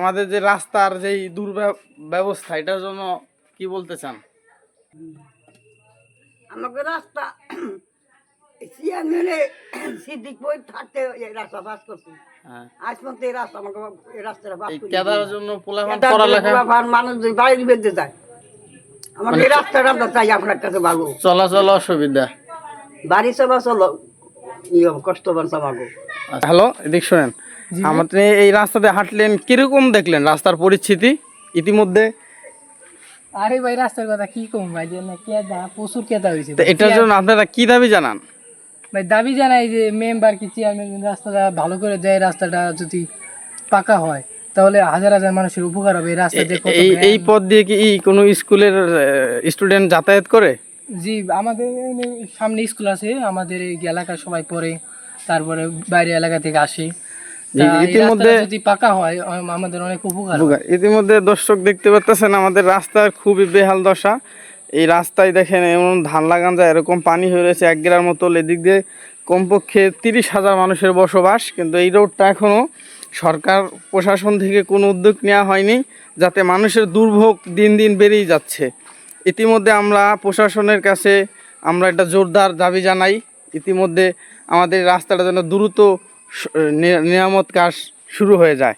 আমাদের যে রাস্তার যেই দুর্ব্যবস্থা এটার জন্য কি বলতে চান? আমাকে রাস্তা চেয়ারম্যানে সিদ্দিক বই থাকতে রাস্তা পাস করছি হ্যাঁ। আজ পর্যন্ত এই রাস্তা আমাকে এই রাস্তাটা কেদার জন্য পোলাপান পড়ালেখা পোলাপান মানুষ যদি বাইরে বেঁধে যায় আমাকে এই রাস্তাটা আমরা চাই আপনার কাছে ভালো। চলাচল অসুবিধা। বাড়ি সভা চলো ইয়ে কষ্ট বানছে আমাকে হ্যালো এদিক শোনেন। আমাদের এই রাস্তাতে হাঁটলেন কীরকম দেখলেন রাস্তার পরিস্থিতি ইতিমধ্যে? আরে ভাই রাস্তার কথা কি কম ভাই যে না কেদা প্রচুর কেদা হয়েছে এটার জন্য আপনারা কি দাবি জানান? ভাই দাবি জানাই যে মেম্বার কি চেয়ারম্যান রাস্তাটা ভালো করে দেয় রাস্তাটা যদি পাকা হয় তাহলে হাজার হাজার মানুষের উপকার হবে এই রাস্তা দিয়ে এই এই পথ দিয়ে কি কোনো স্কুলের স্টুডেন্ট যাতায়াত করে? জি আমাদের সামনে স্কুল আছে আমাদের এই এলাকার সবাই পড়ে তারপরে বাইরে এলাকা থেকে আসে। ইতিমধ্যে- যদি পাকা হয় আমাদের অনেক উপকার। ইতিমধ্যে দর্শক দেখতে পাচ্ছেন আমাদের রাস্তার খুবই বেহাল দশা। এই রাস্তায় দেখেন এমন ধান লাগান যায় এরকম পানি হয়ে রয়েছে এক গ্রাম মতো। এদিক দিয়ে কমপক্ষে তিরিশ হাজার মানুষের বসবাস কিন্তু এই রোডটা এখনও সরকার প্রশাসন থেকে কোনো উদ্যোগ নেওয়া হয়নি যাতে মানুষের দুর্ভোগ দিন দিন বেড়েই যাচ্ছে। ইতিমধ্যে আমরা প্রশাসনের কাছে আমরা একটা জোরদার দাবি জানাই। ইতিমধ্যে আমাদের রাস্তাটা যেন দ্রুত নিয়ামত কাজ শুরু হয়ে যায়।